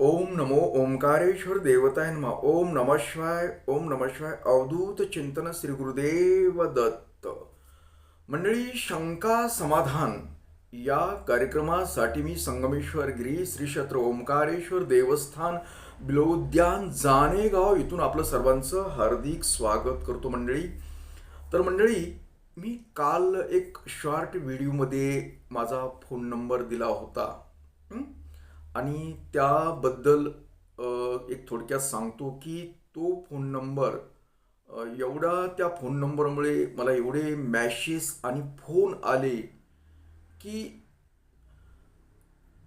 ओम नमो ओंकारेश्वर देवताय नमा। ओम नमः शिवाय ओम नमः शिवाय। अवधूत चिंतन श्री गुरुदेव दत्त। मंडळी शंका समाधान या कार्यक्रमासाठी मी संगमेश्वर गिरी श्री क्षेत्र ओंकारेश्वर देवस्थान बिलोद्यान जाणेगाव इथून आपलं सर्वांचं हार्दिक स्वागत करतो मंडळी. तर मंडळी मी काल एक शॉर्ट व्हिडिओमध्ये माझा फोन नंबर दिला होता. हं? आणि त्याबद्दल एक थोडक्यात सांगतो की तो फोन नंबर एवढा त्या फोन नंबरमुळे मला एवढे मॅशेस आणि फोन आले की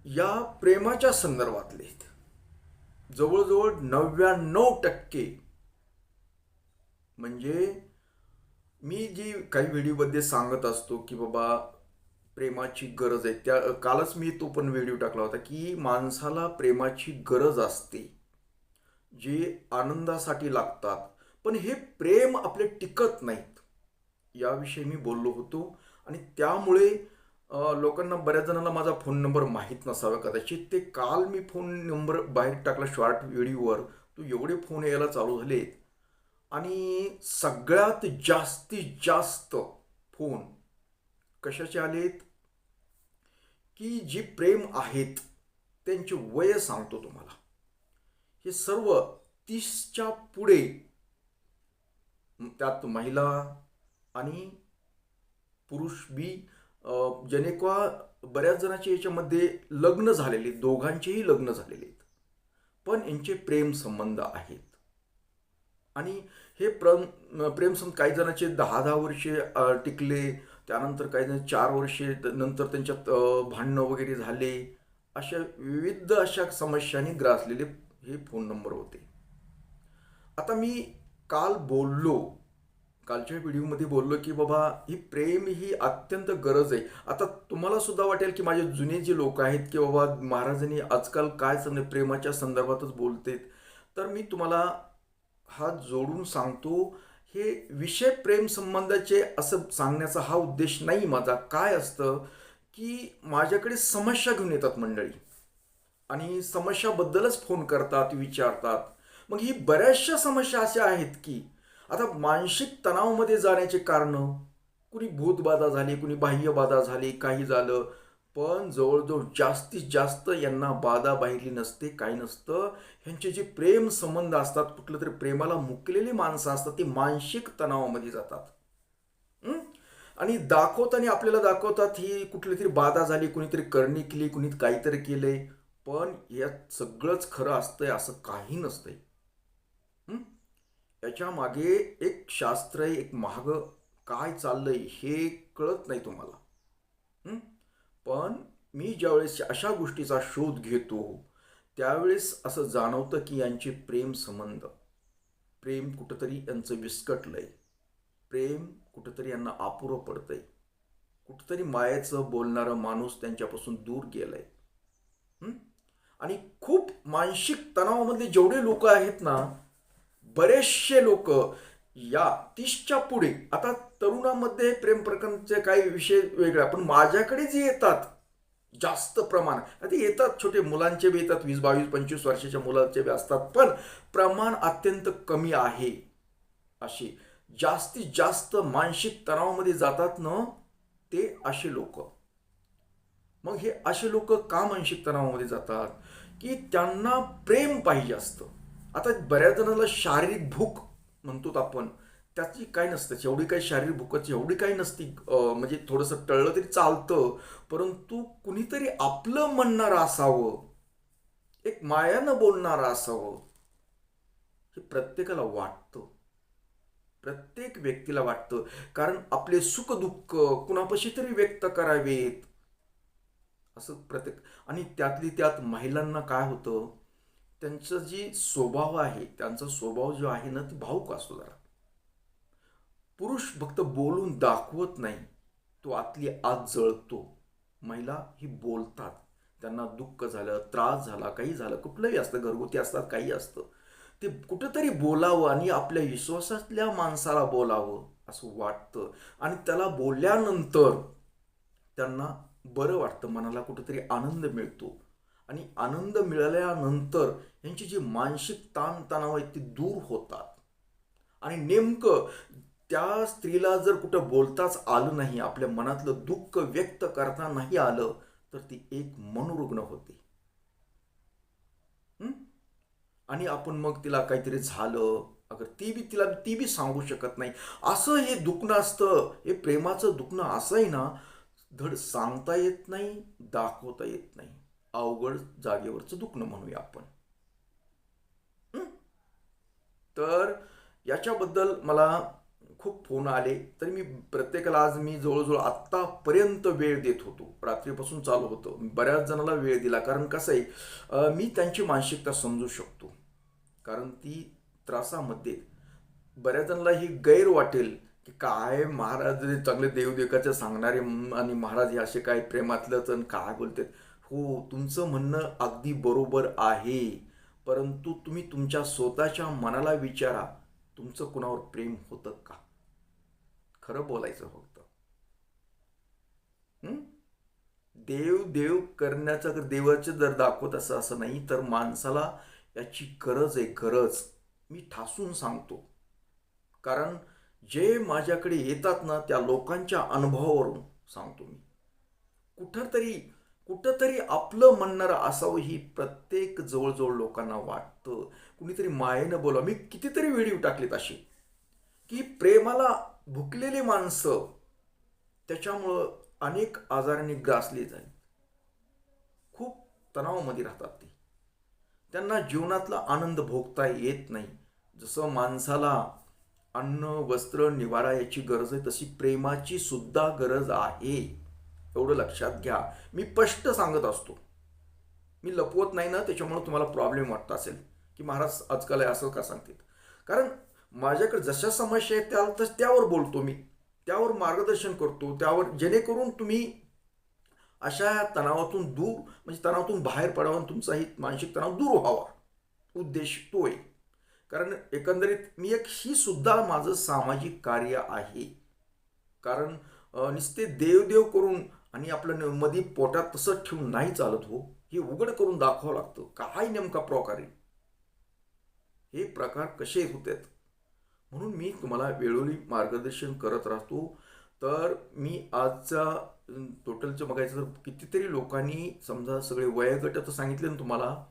या प्रेमाच्या संदर्भातले जवळजवळ नव्याण्णव टक्के. म्हणजे मी जी काही व्हिडिओमध्ये सांगत असतो की बाबा प्रेमाची गरज आहे. त्या कालच मी तो पण व्हिडिओ टाकला होता की माणसाला प्रेमाची गरज असते. जे आनंदासाठी लागतात. पण हे प्रेम आपले टिकत नाहीत. याविषयी मी बोललो होतो. आणि त्यामुळे लोकांना बऱ्याच जणांना माझा फोन नंबर माहीत नसावा कदाचित. ते काल मी फोन नंबर बाहेर टाकला शॉर्ट व्हिडिओवर तो एवढे फोन यायला चालू झाले आणि सगळ्यात जास्तीत जास्त फोन कशाचे आलेत? की जी प्रेम आहेत त्यांचे वय सांगतो तुम्हाला. हे सर्व तीसच्या पुढे त्यात महिला आणि पुरुष बी अ, बऱ्याच जणांचे याच्यामध्ये लग्न झालेले दोघांचेही लग्न झालेले आहेत. पण यांचे प्रेम संबंध आहेत. आणि हे प्रेम प्रेमसंबंध काही जणांचे दहा दहा वर्षे टिकले त्यानंतर काही जण चार वर्षे नंतर त्यांच्यात भांडणं वगैरे झाले. अशा विविध अशा समस्यांनी ग्रासलेले हे फोन नंबर होते. आता मी काल बोललो कालच्या व्हिडिओमध्ये बोललो की बाबा ही प्रेम ही अत्यंत गरज आहे. आता तुम्हाला सुद्धा वाटेल की माझे जुने जे लोक आहेत की बाबा महाराजांनी आजकाल काय सांगणे प्रेमाच्या संदर्भातच बोलतेत. तर मी तुम्हाला हात जोडून सांगतो हे विषय प्रेम संबंधाचे असं सांगण्याचा हा उद्देश नाही माझा. काय असतं की माझ्याकडे समस्या घेऊन येतात मंडळी. आणि समस्याबद्दलच फोन करतात विचारतात. मग ही बऱ्याचशा समस्या अशा आहेत की आता मानसिक तणावामध्ये जाण्याचे कारणं कुणी भूतबाधा झाली कुणी बाह्यबाधा झाली काही झालं पण जवळजवळ जास्तीत जास्त यांना बाधा बाहेरली नसते काही नसतं. ह्यांचे जे प्रेम संबंध असतात कुठलं तरी प्रेमाला मुकलेली माणसं असतात ती मानसिक तणावामध्ये जातात. आणि दाखवताना आपल्याला दाखवतात ही कुठली तरी बाधा झाली कुणीतरी करणी केली कुणी काहीतरी केलंय. पण यात सगळंच खरं असतंय असं काही नसतंय. याच्या मागे एक शास्त्र आहे एक महाग. काय चाललंय हे कळत नाही तुम्हाला. पण मी ज्यावेळेस अशा गोष्टीचा शोध घेतो त्यावेळेस असं जाणवतं की यांचे प्रेम संबंध. प्रेम कुठंतरी यांचं विस्कटलंय. प्रेम कुठंतरी यांना अपुरं पडतंय. कुठंतरी मायेचं बोलणारा माणूस त्यांच्यापासून दूर गेलाय. आहे आणि खूप मानसिक तणावामध्ये जेवढे लोक आहेत ना बरेचसे लोक या तीसच्या पुढे आता तरुणामध्ये प्रेम प्रकरणचे काही विषय वेगळा पण माझ्याकडे जे येतात जास्त प्रमाण. आता येतात छोटे मुलांचे बी येतात वीस बावीस पंचवीस वर्षाच्या मुलांचे बी असतात पण प्रमाण अत्यंत कमी आहे असे. जास्तीत जास्त मानसिक तणावामध्ये जातात ना ते असे लोक. मग हे असे लोक का मानसिक तणावामध्ये जातात? की त्यांना प्रेम पाहिजे असतं. आता बऱ्याच जणांना शारीरिक भूक म्हणतो आपण त्याची काय नसतं एवढी काही शारीरिक भूकच एवढी काही नसती म्हणजे थोडंसं टळलं तरी चालतं परंतु कुणीतरी आपलं म्हणणारं असावं एक मायानं बोलणारं असावं हे प्रत्येकाला वाटतं. प्रत्येक व्यक्तीला वाटतं. कारण आपले सुख दुःख कुणापाशी तरी व्यक्त करावेत. असं प्रत्येक आणि त्यातली त्यात महिलांना काय होतं? त्यांचं जी स्वभाव आहे त्यांचा स्वभाव जो आहे ना ती भाऊक असतो जरा. पुरुष फक्त बोलून दाखवत नाही तो आतली आत जळतो. महिला ही बोलतात. त्यांना दुःख झालं त्रास झाला काही झालं कुठलंही असतं घरगुती असतात काही असतं. ते कुठंतरी बोलावं आणि आपल्या विश्वासातल्या माणसाला बोलावं असं वाटतं. आणि त्याला बोलल्यानंतर त्यांना बरं वाटतं मनाला कुठंतरी आनंद मिळतो. आणि आनंद मिळाल्यानंतर यांची जी मानसिक ताणतणाव आहेत ती दूर होतात. आणि नेमकं त्या स्त्रीला जर कुठं बोलताच आलं नाही आपल्या मनातलं दुःख व्यक्त करता नाही आलं तर ती एक मनोरुग्ण होती. आणि आपण मग तिला काहीतरी झालं अगर ती बी तिला ती बी सांगू शकत नाही. असं हे दुखणं असतं हे प्रेमाचं दुखणं असंही ना धड सांगता येत नाही दाखवता येत नाही. अवघड जागेवरचं दुखणं म्हणूया आपण. तर याच्याबद्दल मला खूप फोन आले तरी मी प्रत्येकाला आज मी जवळजवळ आत्तापर्यंत वेळ देत होतो. रात्रीपासून चालू होतं. बऱ्याच जणाला वेळ दिला. कारण कसं आहे मी त्यांची मानसिकता समजू शकतो. कारण ती त्रासामध्ये बऱ्याच जणांना ही गैर वाटेल की काय महाराज चांगले देवदेवकाचे सांगणारे आणि महाराज हे असे काय प्रेमातलंच आणि काय बोलतात? हो तुमचं म्हणणं अगदी बरोबर आहे. परंतु तुम्ही तुमच्या स्वतःच्या मनाला विचारा तुमचं कुणावर प्रेम होतं का? खरं बोलायचं फक्त. देव देव करण्याचं जर देवाचं जर दाखवत असं असं नाही तर माणसाला याची गरज आहे गरज. मी ठासून सांगतो. कारण जे माझ्याकडे येतात ना त्या लोकांच्या अनुभवावरून सांगतो मी. कुठंतरी कुठंतरी आपलं म्हणणारं असावं ही प्रत्येक जवळजवळ लोकांना वाटतं. कुणीतरी मायेनं बोला मी कितीतरी व्हिडिओ टाकलेत असे. की प्रेमाला भुकलेली माणसं त्याच्यामुळं अनेक आजाराने ग्रासली जाईल. खूप तणावामध्ये राहतात ते. त्यांना जीवनातला आनंद भोगता येत नाही. जसं माणसाला अन्न वस्त्र निवारा याची गरज आहे तशी प्रेमाची सुद्धा गरज आहे. एवढं लक्षात घ्या. मी स्पष्ट सांगत असतो. मी लपवत नाही ना त्याच्यामुळे तुम्हाला प्रॉब्लेम वाटत असेल. की महाराज आजकाल आहे असं का सांगतात? कारण माझ्याकडे जशा समस्या आहेत त्या तस त्यावर बोलतो मी. त्यावर मार्गदर्शन करतो. त्यावर जेणेकरून तुम्ही अशा तणावातून दूर म्हणजे तणावातून बाहेर पडावं तुमचाही मानसिक तणाव दूर व्हावा. उद्देश तो आहे. कारण एकंदरीत मी एक ही सुद्धा माझं सामाजिक कार्य आहे. कारण नुसते देवदेव करून आणि आपलं मध्ये पोटात तसंच ठेवून नाही चालत हो. हे उघड करून दाखवावं लागतं. काय नेमका प्रकार आहे? हे प्रकार कसे होतात? म्हणून मी तुम्हाला वेळोवेळी मार्गदर्शन करत राहतो. तर मी आजचा टोटलचं बघायचं तर कितीतरी लोकांनी समजा सगळे वयोगट तर सांगितले ना तुम्हाला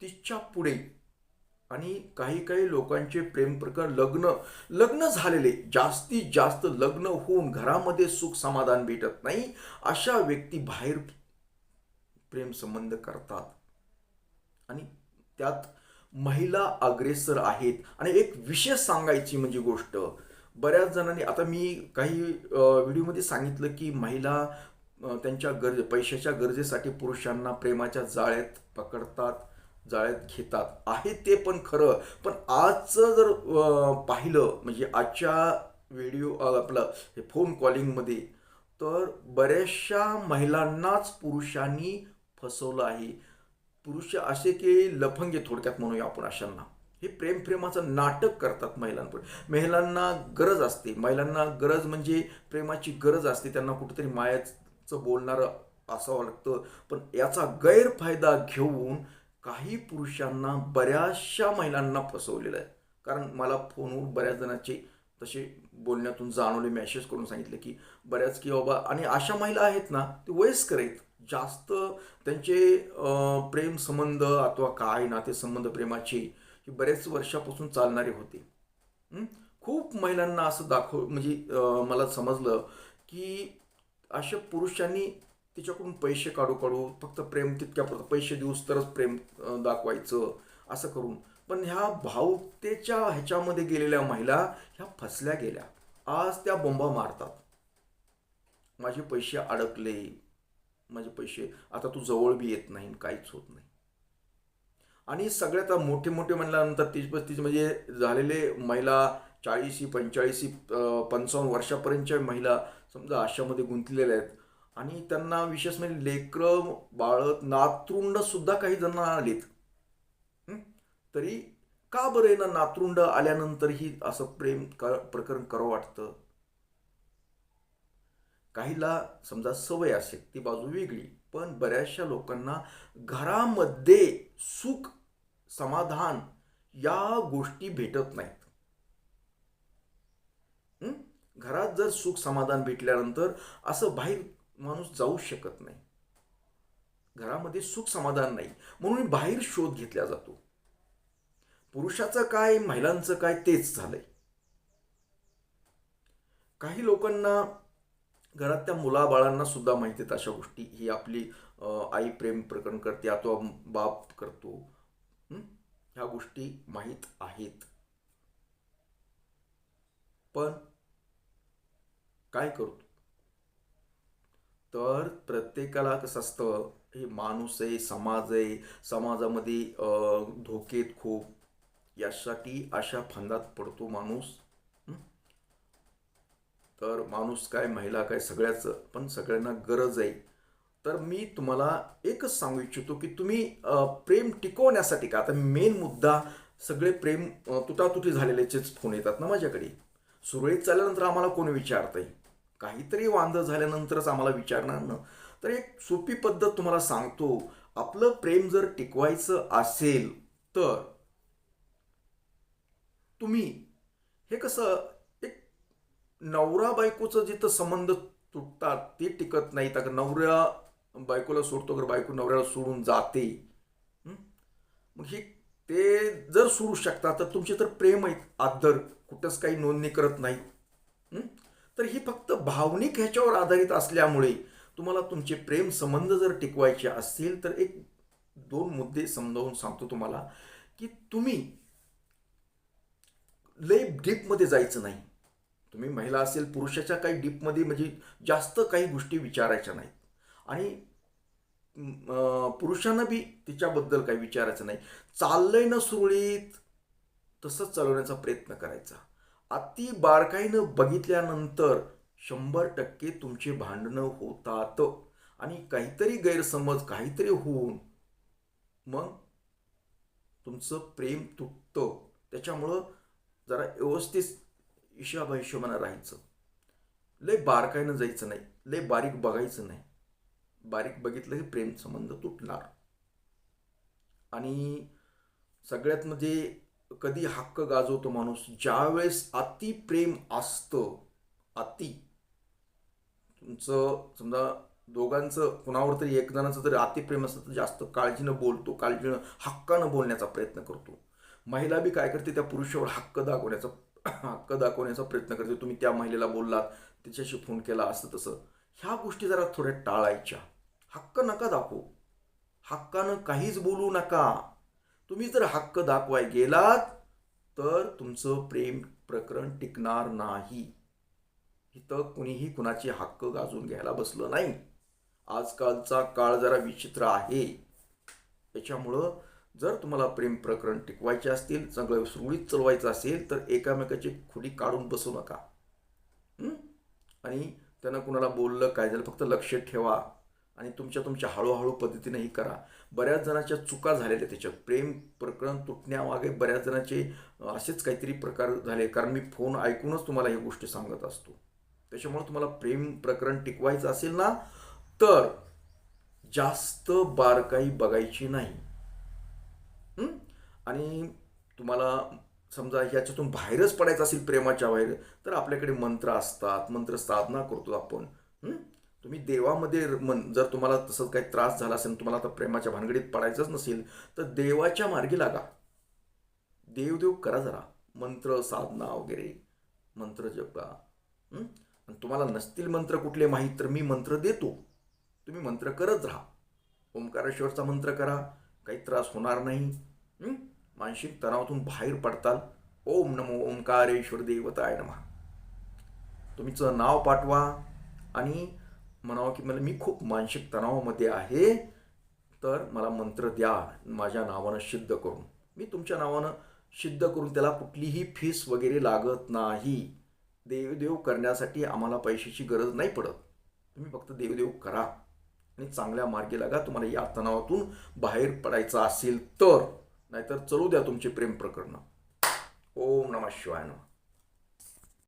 तिच्या पुढे आणि काही काही लोकांचे प्रेम प्रकार लग्न लग्न झालेले जास्तीत जास्त लग्न होऊन घरामध्ये सुख समाधान भेटत नाही अशा व्यक्ती बाहेर प्रेम संबंध करतात. आणि त्यात महिला अग्रेसर आहेत. आणि एक विशेष सांगायची म्हणजे गोष्ट बऱ्याच जणांनी आता मी काही व्हिडिओमध्ये सांगितलं की महिला त्यांच्या गरजे पैशाच्या गरजेसाठी पुरुषांना प्रेमाच्या जाळ्यात पकडतात. जाळ्यात घेतात. आहे ते पण खरं. पण आजचं जर पाहिलं म्हणजे आजच्या व्हिडिओ आपलं हे फोन कॉलिंगमध्ये तर बऱ्याचशा महिलांनाच पुरुषांनी फसवलं आहे. पुरुष असे की लफंगे थोडक्यात म्हणूया आपण अशांना. हे प्रेम प्रेमाचं नाटक करतात महिलांपुढे. महिलांना गरज असते. महिलांना गरज म्हणजे प्रेमाची गरज असते. त्यांना कुठेतरी मायाचं बोलणारं असावं लागतं. पण याचा गैरफायदा घेऊन काही पुरुषांना बऱ्याचशा महिलांना फसवलेलं आहे. कारण मला फोनवर बऱ्याच जणांचे तसे बोलण्यातून जाणवले मेसेज करून सांगितले की बऱ्याच की बाबा आणि अशा महिला आहेत ना ते वयस्कर आहेत. जास्त त्यांचे प्रेम संबंध अथवा काय नातेसंबंध प्रेमाचे हे बरेच वर्षापासून चालणारे होते. खूप महिलांना असं दाखव म्हणजे मला समजलं की अशा पुरुषांनी तिच्याकडून पैसे काढू काढू फक्त प्रेम तितक्यापुरतं पैसे देऊस तरच प्रेम दाखवायचं असं करून. पण ह्या भावतेच्या ह्याच्यामध्ये गेलेल्या महिला ह्या फसल्या गेल्या. आज त्या बोंबा मारतात. माझे पैसे अडकले. माझे पैसे आता तू जवळ बी येत नाही काहीच होत नाही. आणि सगळ्यात मोठे मोठे म्हणल्यानंतर तीस पस्तीस म्हणजे झालेले महिला चाळीसी पंचेचाळीसी पंचावन्न वर्षापर्यंतच्या महिला समजा आशामध्ये गुंतलेल्या आहेत. आणि त्यांना विशेष म्हणजे लेकरं बाळत नातरुंड सुद्धा काही जण आलेत. तरी का बरं आहे ना नातरुंड आल्यानंतरही असं प्रेम कर प्रकरण करावं वाटतं? काहीला समजा सवय असेल ती बाजू वेगळी पण बऱ्याचशा लोकांना घरामध्ये सुख समाधान या गोष्टी भेटत नाहीत. घरात जर सुख समाधान भेटल्यानंतर असं बाहेर माणूस जाऊ शकत नाही. घरामध्ये सुख समाधान नाही. म्हणून बाहेर शोध घेतला जातो. पुरुषाचं काय महिलांचं काय तेच झालंय. काही लोकांना घरात मुलाबाळांना सुद्धा माहिती आहेत अशा गोष्टी. ही आपली आई प्रेम प्रकरण करते अथवा बाप करतो. ह्या गोष्टी माहीत आहेत. पण काय करतो? तर प्रत्येकाला कसं असतं हे माणूस आहे समाज आहे समाजामध्ये धोकेत खूप. यासाठी अशा फंदात पडतो माणूस. तर माणूस काय महिला काय सगळ्याचं पण सगळ्यांना गरज आहे. तर मी तुम्हाला एकच सांगू इच्छितो की तुम्ही प्रेम टिकवण्यासाठी का? आता मेन मुद्दा सगळे प्रेम तुटातुटी झालेल्याचेच फोन येतात ना माझ्याकडे. सुरळीत चालल्यानंतर आम्हाला कोणी विचारतंय? काहीतरी वांद झाल्यानंतरच आम्हाला विचारणार ना. तर एक सोपी पद्धत तुम्हाला सांगतो. आपलं प्रेम जर टिकवायचं असेल तर तुम्ही हे कसं एक नवरा बायकोचं जिथं संबंध तुटतात ते टिकत नाही. तर नवऱ्या बायकोला सोडतो तर बायको नवऱ्याला सोडून जाते. मग हे ते जर सोडू शकता तर तुमचे तर प्रेम आहेत. आदर कुठंच काही नोंदणी करत नाही. तर ही फक्त भावनिक ह्याच्यावर आधारित असल्यामुळे तुम्हाला तुमचे प्रेम संबंध जर टिकवायचे असतील तर एक दोन मुद्दे समजावून सांगतो तुम्हाला की तुम्ही लय डीपमध्ये जायचं नाही. तुम्ही महिला असेल पुरुषाच्या काही डीपमध्ये म्हणजे जास्त काही गोष्टी विचारायच्या नाहीत. आणि पुरुषांना बी तिच्याबद्दल काही विचारायचं नाही. चाललंय ना सुरळीत तसंच चालवण्याचा प्रयत्न करायचा. अति बारकाईनं बघितल्यानंतर शंभर टक्के तुमचे भांडणं होतात. आणि काहीतरी गैरसमज काहीतरी होऊन मग तुमचं प्रेम तुटतं. त्याच्यामुळं जरा व्यवस्थित हिशोबा हिशोबानं राहायचं. लय बारकाईनं जायचं नाही. लय बारीक बघायचं नाही. बारीक बघितलं की प्रेम संबंध तुटणार. आणि सगळ्यात म्हणजे कधी हक्क गाजवतो माणूस? ज्यावेळेस अति प्रेम असतं अति. तुमचं समजा दोघांचं कुणावर तरी एक जणांचं तरी अतिप्रेम असतं तर जास्त काळजीनं बोलतो काळजीनं हक्कानं बोलण्याचा प्रयत्न करतो. महिला बी काय करते त्या पुरुषावर हक्क दाखवण्याचा हक्क दाखवण्याचा प्रयत्न करते. तुम्ही त्या महिलेला बोललात तिच्याशी फोन केला असं तसं. ह्या गोष्टी जरा थोड्या टाळायच्या. हक्क नका दाखवू. हक्कानं काहीच बोलू नका. तुम्ही जर हक्क दाखवाय गेलात तर तुमचं प्रेम प्रकरण टिकणार नाही. इथं कुणीही कुणाचे हक्क गाजून घ्यायला बसलं नाही. आजकालचा काळ जरा विचित्र आहे. त्याच्यामुळं जर तुम्हाला प्रेम प्रकरण टिकवायचे असतील चांगलं सुरळीत चालवायचं असेल तर एकामेकाची खुडी काढून बसू नका. आणि त्यांना कुणाला बोललं काय झालं फक्त लक्ष ठेवा. आणि तुमच्या तुमच्या हळूहळू पद्धतीनेही करा. बऱ्याच जणांच्या चुका झालेल्या त्याच्यात प्रेम प्रकरण तुटण्यामागे बऱ्याच जणांचे असेच काहीतरी प्रकार झाले. कारण मी फोन ऐकूनच तुम्हाला ही गोष्टी सांगत असतो. त्याच्यामुळे तुम्हाला प्रेम प्रकरण टिकवायचं असेल ना तर जास्त बारकाई बघायची नाही. आणि तुम्हाला समजा ह्याच्यातून बाहेरच पडायचं असेल प्रेमाच्या बाहेर तर आपल्याकडे मंत्र असतात. मंत्र साधना करतो आपण. तुम्ही देवामध्ये मन जर तुम्हाला तसं काही त्रास झाला असेल तुम्हाला आता प्रेमाच्या भानगडीत पडायचंच नसेल तर देवाच्या मार्गी लागा. देवदेव करा जरा. मंत्र साधना वगैरे मंत्र जपा. आणि तुम्हाला नसतील मंत्र कुठले माहीत तर मी मंत्र देतो. तुम्ही मंत्र करत राहा. ओंकारेश्वरचा मंत्र करा. काही त्रास होणार नाही. मानसिक तणावातून बाहेर पडताल. ओम नमो ओंकारेश्वर देवताय नमा. तुमचं नाव पाठवा आणि म्हणावं की मला मी खूप मानसिक तणावामध्ये आहे तर मला मंत्र द्या माझ्या नावानं सिद्ध करून. मी तुमच्या नावानं सिद्ध करून त्याला कुठलीही फीस वगैरे लागत नाही. देवदेव करण्यासाठी आम्हाला पैशाची गरज नाही पडत. तुम्ही फक्त देवदेव करा आणि चांगल्या मार्गी लागा. तुम्हाला या तणावातून बाहेर पडायचं असेल तर नाहीतर चलू द्या तुमचे प्रेम प्रकरण. ओम नमः शिवाय नमः.